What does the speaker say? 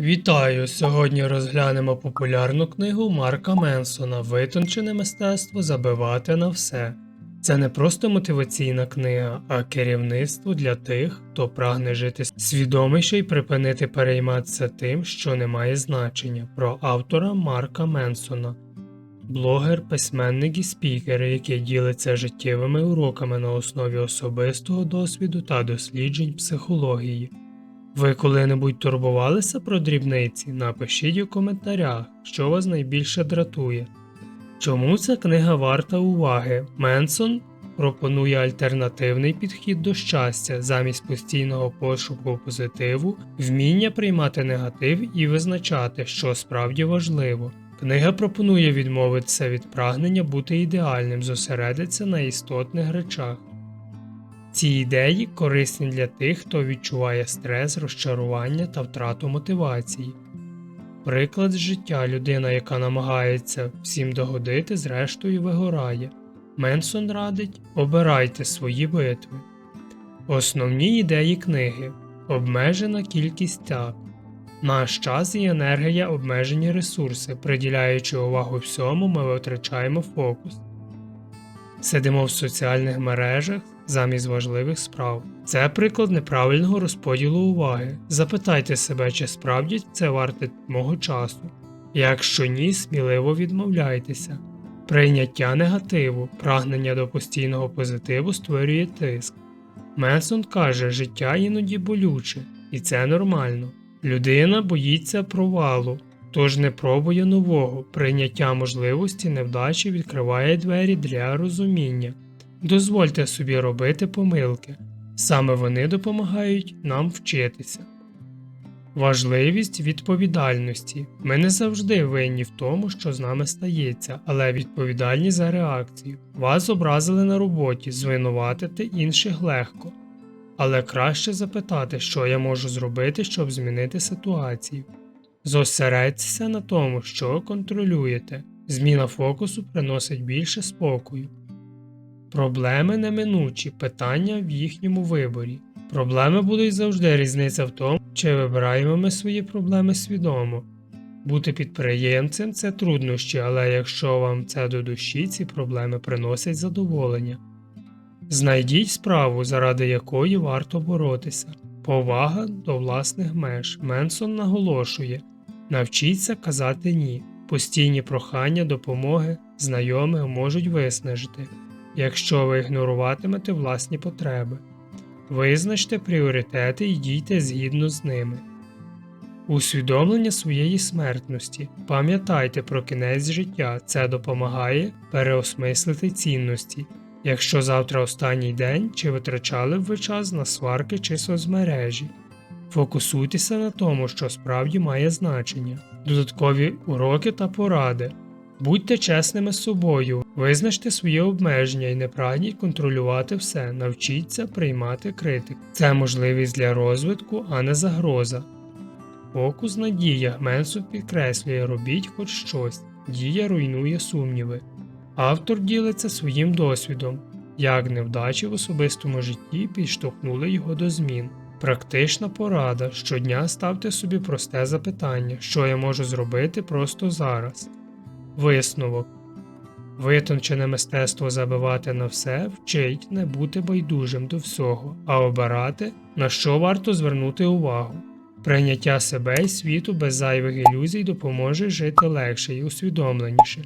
Вітаю! Сьогодні розглянемо популярну книгу Марка Менсона Витончене мистецтво забивати на все. Це не просто мотиваційна книга, а керівництво для тих, хто прагне жити свідоміше і припинити перейматися тим, що не має значення, про автора Марка Менсона. Блогер, письменник і спікер, який ділиться життєвими уроками на основі особистого досвіду та досліджень психології. Ви коли-небудь турбувалися про дрібниці? Напишіть у коментарях, що вас найбільше дратує. Чому ця книга варта уваги? Менсон пропонує альтернативний підхід до щастя замість постійного пошуку позитиву, вміння приймати негатив і визначати, що справді важливо. Книга пропонує відмовитися від прагнення бути ідеальним, зосередитися на істотних речах. Ці ідеї корисні для тих, хто відчуває стрес, розчарування та втрату мотивації. Приклад з життя людина, яка намагається всім догодити, зрештою вигорає. Менсон радить обирайте свої битви. Основні ідеї книги обмежена кількість тяг. Наш час і енергія обмежені ресурси, приділяючи увагу всьому, ми витрачаємо фокус. Сидимо в соціальних мережах замість важливих справ. Це приклад неправильного розподілу уваги. Запитайте себе, чи справді це варте мого часу. Якщо ні, сміливо відмовляйтеся. Прийняття негативу, прагнення до постійного позитиву створює тиск. Менсон каже, життя іноді болюче, і це нормально. Людина боїться провалу, тож не пробує нового. Прийняття можливості невдачі відкриває двері для розуміння. Дозвольте собі робити помилки, саме вони допомагають нам вчитися. Важливість відповідальності. Ми не завжди винні в тому, що з нами стається, але відповідальні за реакцію. Вас образили на роботі, звинуватити інших легко. Але краще запитати, що я можу зробити, щоб змінити ситуацію. Зосередьтеся на тому, що контролюєте. Зміна фокусу приносить більше спокою. Проблеми неминучі, питання в їхньому виборі. Проблеми будуть завжди різниця в тому, чи вибираємо ми свої проблеми свідомо. Бути підприємцем це труднощі, але якщо вам це до душі, ці проблеми приносять задоволення. Знайдіть справу, заради якої варто боротися. Повага до власних меж. Менсон наголошує навчіться казати ні. Постійні прохання допомоги знайомих можуть виснажити, якщо ви ігноруватимете власні потреби. Визначте пріоритети і дійте згідно з ними. Усвідомлення своєї смертності. Пам'ятайте про кінець життя, це допомагає переосмислити цінності. Якщо завтра останній день, чи витрачали б ви час на сварки чи соцмережі. Фокусуйтеся на тому, що справді має значення, додаткові уроки та поради. Будьте чесними з собою, визначте свої обмеження і не прагніть контролювати все, навчіться приймати критику. Це можливість для розвитку, а не загроза. Фокус на діях Менсу підкреслює робіть хоч щось, дія руйнує сумніви. Автор ділиться своїм досвідом, як невдачі в особистому житті підштовхнули його до змін. Практична порада щодня ставте собі просте запитання, що я можу зробити просто зараз. Висновок Витончене мистецтво забивати на все вчить не бути байдужим до всього, а обирати, на що варто звернути увагу. Прийняття себе і світу без зайвих ілюзій допоможе жити легше і усвідомленіше.